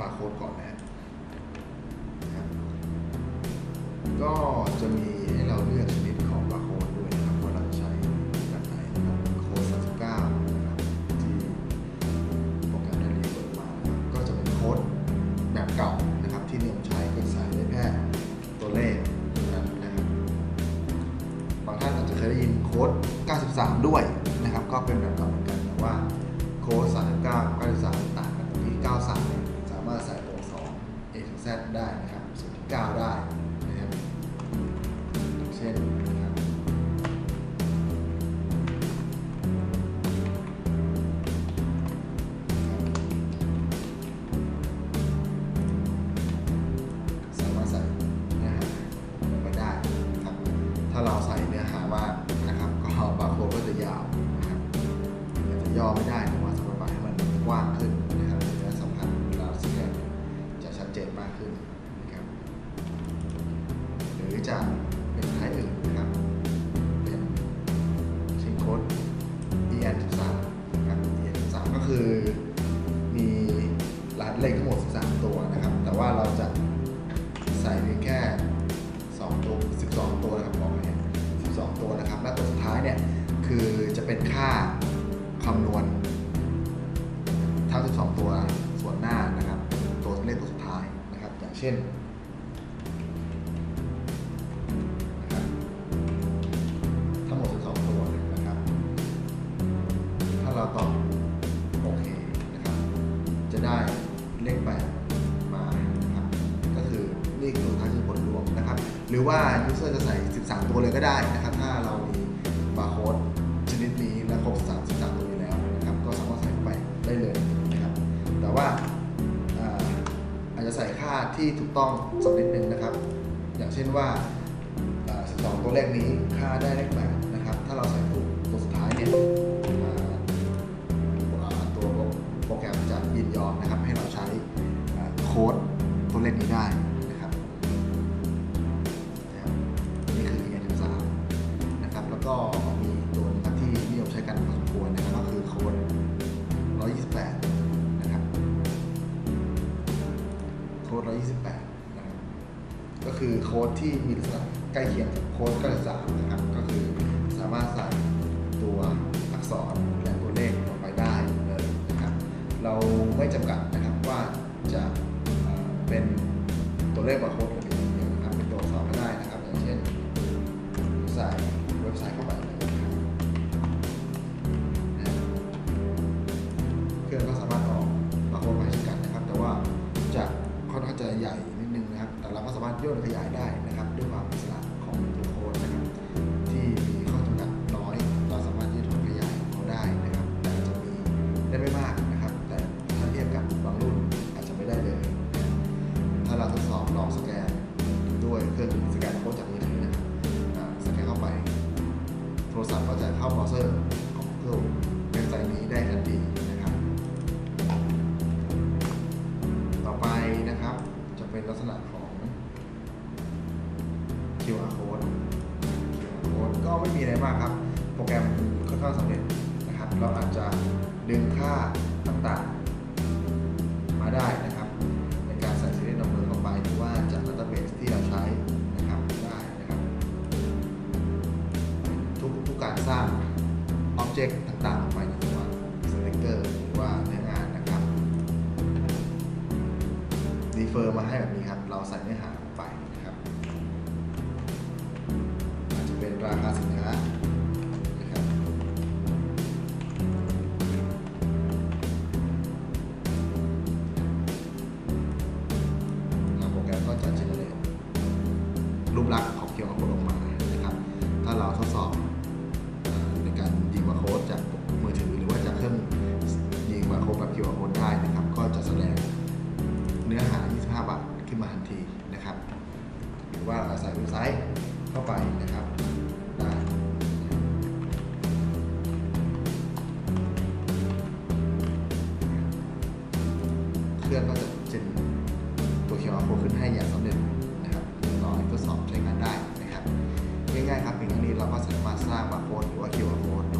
บาร์โค้ดก่อนนะฮะนะครับก็จะมีให้เราเลือกชนิดของบาร์โค้ดด้วยนะครับว่าเราจะใช้แบบไหนนะครับโค้ด39นะครับที่โปรแกรมได้รีเวิร์ดมานะครับก็จะเป็นโค้ดแบบเก่านะครับที่นิยมใช้ก็ใส่ได้แค่ตัวเลขนั้นะครับบางท่านอาจจะเคยได้ยินโค้ด93 ด้วยนะครับ ก็เป็นแบบเก่าเหมือนกันแต่ว่าโค้ด39 93ต่างกันที่ 93 Z ได้นะครับส่วนที่ 9 ได้นะครับเช่นนะครับสามารถใส่เนื้อหาลงไปได้นะครับถ้าเราใส่เนื้อหามานะครับก็บาร์โค้ดก็จะยาวนะครับจะย่อไม่ได้แต่ว่าสำหรับให้มันกว้าง เช่นนะครับทั้งหมด12ตัวนะครับ ถ้าเราตอบโอเคนะครับ จะได้เลข8มานะครับ ก็คือนี่คือท้ายคือผลรวมนะครับ หรือว่า user จะใส่ 13 ตัวเลยก็ได้นะครับ ถ้าเรามีบาร์โค้ด ที่ถูกต้องสักนิดนึงนะครับ อย่างเช่นว่า 12 ตัวแรกนี้ค่าได้เลขแปดนะครับ ถ้าเราใส่ถูกตัวสุดท้ายเนี่ยตัวโปรแกรมจะยินยอมนะครับให้เราใช้โค้ดตัวเลขนี้ได้ คือโค้ดที่มีลักษณะใกล้เคียงกับโค้ดภาษานะครับ ก็คือสามารถใส่ตัวอักษรและตัวเลขลงไปได้เลยนะครับ เราไม่จำกัดนะครับว่าจะเป็นตัวเลขบา นะครับแต่เราก็สามารถย่นขยายได้นะครับด้วยความอิสระ ก็ไม่มีอะไรมากครับ โปรแกรมค่อนข้างสำเร็จนะครับ เราอาจจะดึงค่าต่างๆ มาได้นะครับ ในการใส่ serial number เข้าไปหรือว่าจาก database ที่เราใช้นะครับได้นะครับ ทุกทุกการสร้าง object ต่างๆออกไปในตัว selector หรือว่าเนื้องานนะครับรีเฟอร์มาให้แบบนี้ครับ เราใส่เนื้อหา ถ้าเราทดสอบในการยิงบาร์โค้ดจากมือถือหรือว่าจากเครื่องยิงบาร์โค้ดแบบ QR code ได้นะครับ ก็จะแสดงเนื้อหา 25 บาทขึ้นมาทันทีนะครับ หรือว่าเราใส่เว็บไซต์เข้าไปนะครับได้เครื่องก็จะเจนตัว QR code ขึ้นให้อย่างสำเร็จนะครับรอให้ทดสอบใช้งานได้ ง่ายๆครับเพียงเท่านี้เราก็สามารถสร้างบาร์โค้ดหรือว่า QR code